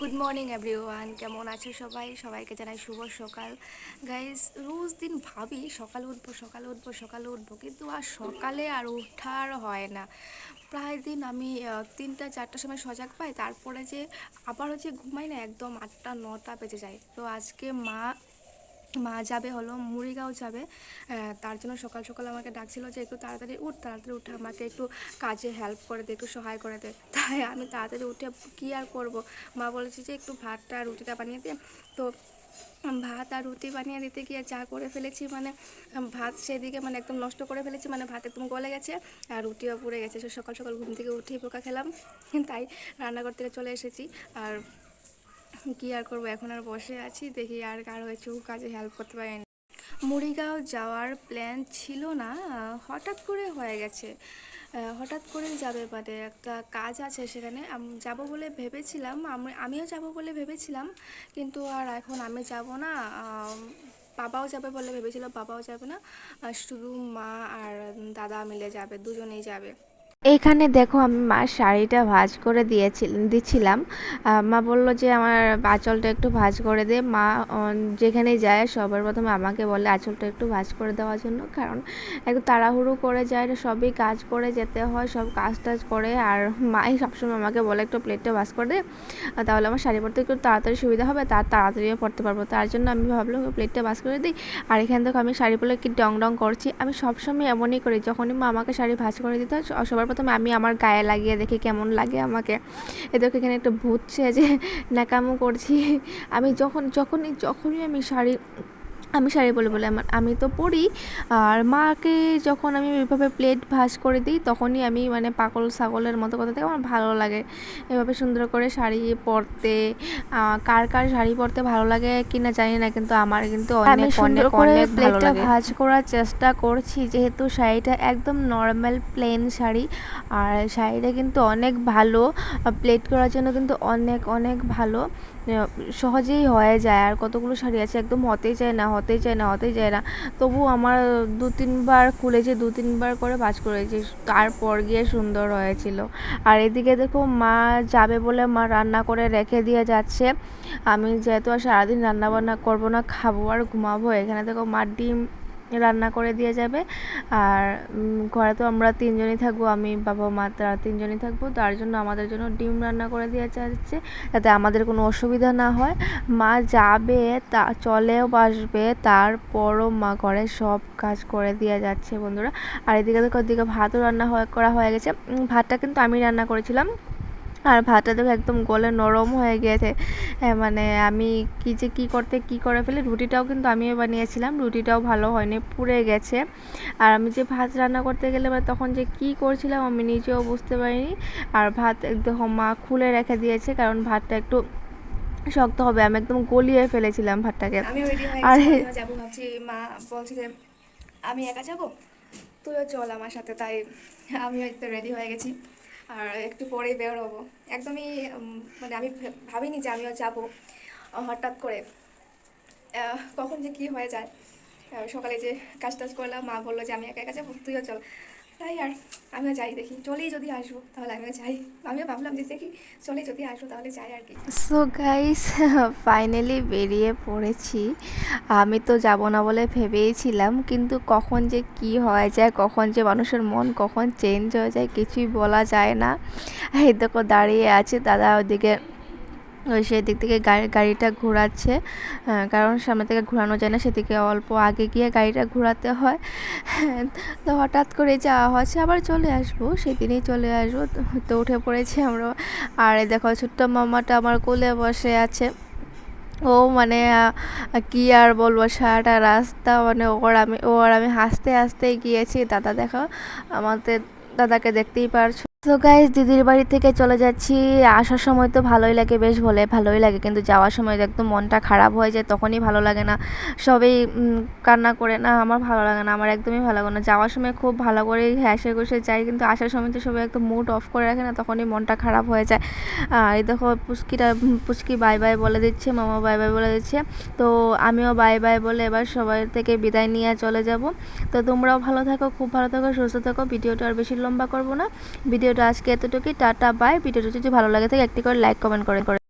Good morning everyone কেমন আছো সবাই? সবাইকে জানাই শুভ সকাল। গাইজ রোজ দিন ভাবি সকালে উঠবো সকালে উঠবো সকালে উঠবো, কিন্তু আর সকালে আর ওঠার হয় না। প্রায় দিন আমি তিনটা, চারটার সময় সজাগ পাই, তারপরে যে আবার হচ্ছে ঘুমাই না, একদম আটটা, নটা বেজে যায়। তো আজকে মা মা যাবে হলো, মুড়িগাঁও যাবে। তার জন্য সকাল সকাল আমাকে ডাকছিল যে একটু তাড়াতাড়ি উঠ, তাড়াতাড়ি উঠে, আমাকে একটু কাজে হেল্প করে দে, একটু সহায় করে দে। তাই আমি তাড়াতাড়ি উঠে কী আর করব? মা বলেছে যে একটু ভাতটা রুটিটা বানিয়ে দে। তো ভাত আর রুটি বানিয়ে দিতে গিয়ে চা করে ফেলেছি মানে ভাত সেদিকে মানে একদম নষ্ট করে ফেলেছি মানে ভাত একদম গলে গেছে আর রুটিও পুড়ে গেছে। সকাল সকাল ঘুম থেকে উঠেই পোকা খেলাম। তাই রান্নাঘর থেকে চলে এসেছি। আর কি আর করব? এখন আর বসে আছি, দেখি আর কারও একটু কাজে হেল্প করতে পারিনি মুড়িগাঁও যাওয়ার প্ল্যান ছিল না, হঠাৎ করে হয়ে গেছে। হঠাৎ করে যাবে মানে একটা কাজ আছে সেখানে যাব বলে ভেবেছিলাম, আমি, আমিও যাব বলে ভেবেছিলাম, কিন্তু আর এখন আমি যাব না বাবাও যাবে বলে ভেবেছিল, বাবাও যাবে না শুধু মা আর দাদা মিলে যাবে, দুজনেই যাবে। এইখানে দেখো আমি মার শাড়িটা ভাঁজ করে দিয়েছিল দিচ্ছিলাম মা বলল যে আমার আঁচলটা একটু ভাঁজ করে দে। মা যেখানে যায় সবার প্রথমে আমাকে বলে আঁচলটা একটু ভাঁজ করে দেওয়ার জন্য, কারণ একটু তাড়াহুড়ো করে যায় সবই কাজ করে যেতে হয়, সব কাজ টাজ করে। আর মাই সবসময় আমাকে বলে, একটু প্লেটটা ভাঁজ করে দে তাহলে আমার শাড়ি পরতে একটু তাড়াতাড়ি সুবিধা হবে তার তাড়াতাড়িও পরতে পারব। তার জন্য আমি ভাবলাম প্লেটটা ভাঁজ করে দিই। আর এখান থেকে আমি শাড়ি পরলে কি ডং ডং করছি। আমি সবসময় এমনই করি, যখনই মা আমাকে শাড়ি ভাঁজ করে দিতে হয় সবার প্রথমে আমি আমার গায়ে লাগিয়ে দেখি কেমন লাগে আমাকে। এদেরকে এখানে একটা ভূত যে ন্যাকামো করছি। আমি যখন, যখনই যখনই আমি শাড়ি আমি শাড়ি বলে বলে আমার আমি তো পরি। আর মাকে যখন আমি এভাবে প্লেট ভাঁজ করে দিই তখনই আমি মানে পাগল ছাগলের মতো কথা থেকে আমার ভালো লাগে। এভাবে সুন্দর করে শাড়ি পরতে কার কার শাড়ি পরতে ভালো লাগে কিনা জানি না কিন্তু আমার কিন্তু আমি অনেক সুন্দর অনেক করে অনেক প্লেটটা ভাঁজ করার চেষ্টা করছি যেহেতু শাড়িটা একদম নর্মাল প্লেন শাড়ি। আর শাড়িটা কিন্তু অনেক ভালো প্লেট করার জন্য কিন্তু অনেক অনেক ভালো। সহজেই হয়ে যায়। আর কতগুলো শাড়ি আছে, একদম হতেই চায় না, হতেই চায় না, হতেই চায় না। তবু আমার দু তিনবার খুলেছে, দু তিনবার করে ভাঁজ করেছি। তারপর গিয়ে সুন্দর হয়েছিল। আর এদিকে দেখো, মা যাবে বলে মা রান্না করে রেখে দিয়ে যাচ্ছে। আমি যেহেতু আর সারাদিন রান্না বান্না করব না, খাব আর ঘুমাবো। এখানে দেখো, মা ডিম রান্না করে দিয়ে যাবে। আর ঘরে তো আমরা তিনজনই থাকব, আমি, বাবা, মা, তারা তিনজনই থাকব। তার জন্য আমাদের জন্য ডিম রান্না করে দিয়ে যাচ্ছে, যাতে আমাদের কোনো অসুবিধা না হয়। মা যাবে, তা, চলেও আসবে, তারপরও মা ঘরে সব কাজ করে দিয়ে যাচ্ছে বন্ধুরা। আর এদিকে দেখো, ওদিকে ভাতও রান্না হয়ে, করা হয়ে গেছে। ভাতটা কিন্তু আমি রান্না করেছিলাম। আর ভাতটা দেখো একদম গলে নরম হয়ে গিয়েছে হ্যাঁ, মানে আমি কি যে কি করতে কি করে ফেলি রুটিটাও কিন্তু আমিও বানিয়েছিলাম রুটিটাও ভালো হয়নি পুড়ে গেছে। আর আমি যে ভাত রান্না করতে গেলে মানে তখন যে কি করছিলাম আমি নিজেও বুঝতে পারিনি। আর ভাত একদম মা খুলে রেখে দিয়েছে কারণ ভাতটা একটু শক্ত হবে আমি একদম গলিয়ে ফেলেছিলাম ভাতটাকে। আর গেছি যাব ভাবছি মা বলছে যে আমি একা যাব? তুইও চল আমার সাথে তাই আমিও একটু রেডি হয়ে গেছি। আর একটু পরেই বের হব একদমই মানে আমি ভাবিনি যে আমিও যাব হঠাৎ করে। কখন যে কি হয়ে যায়। সকালে যে কাজ টাজ করলাম, মা বলল যে আমি একা একা যাব, তুইও চল। তাই আর আমিও যাই দেখি, চলেই যদি আসব, তাহলে আমিও যাই। আমিও ভাবলাম যে দেখি, চলে যদি আসব, তাহলে যাই আর কি। সো গাইস ফাইনালি বেরিয়ে পড়েছি। আমি তো যাব না বলে ভেবেইছিলাম, কিন্তু কখন যে কি হয়ে যায়, কখন যে মানুষের মন কখন চেঞ্জ হয়ে যায়, কিছুই বলা যায় না। এই দেখো দাঁড়িয়ে আছে, দাদা ওদিকে ওই সেদিক থেকে গাড়ি, গাড়িটা ঘোরাচ্ছে কারণ সামনে থেকে ঘোরানো যায় না, সেদিকে অল্প আগে গিয়ে গাড়িটা ঘোরাতে হয়। তো হঠাৎ করে যাওয়া হচ্ছে, আবার চলে আসব, সেদিনই চলে আসব। তো- উঠে পড়েছি আমরা। আর দেখো, ছোট্ট মামাটা আমার কোলে বসে আছে। ও মানে কি আর বলব, সারাটা রাস্তা মানে ওর আমি ওর আমি হাসতে হাসতে গিয়েছি। দাদা দেখো, আমাদের দাদাকে দেখতেই পারছ। তো গাইজ দিদির বাড়ি থেকে চলে যাচ্ছি। আসার সময় তো ভালোই লাগে, বেশ বলে, ভালোই লাগে। কিন্তু যাওয়ার সময় একদম মনটা খারাপ হয়ে যায়, তখনই ভালো লাগে না। সবাই কান্না করে, না, আমার ভালো লাগে না, আমার একদমই ভালো লাগে না। যাওয়ার সময় খুব ভালো করে হেসে ঘষে যাই, কিন্তু আসার সময় তো সবাই একদম মুড অফ করে রাখে না, তখনই মনটা খারাপ হয়ে যায়। আর এই দেখো, পুচকিটা পুচকি বাই বাই বলে দিচ্ছে, মামা বাই বাই বলে দিচ্ছে। তো আমিও বাই বাই বলে এবার সবাই থেকে বিদায় নিয়ে চলে যাব। তো তোমরাও ভালো থাকো, খুব ভালো থাকো, সুস্থ থাকো। ভিডিওটা আর বেশি লম্বা করব না। ভিডিও ভিডিওটা আজকে এতটুকুই, টাটা বাই ভিডিওটা যদি ভালো লাগে থাকে, একটি করে লাইক কমেন্ট করে।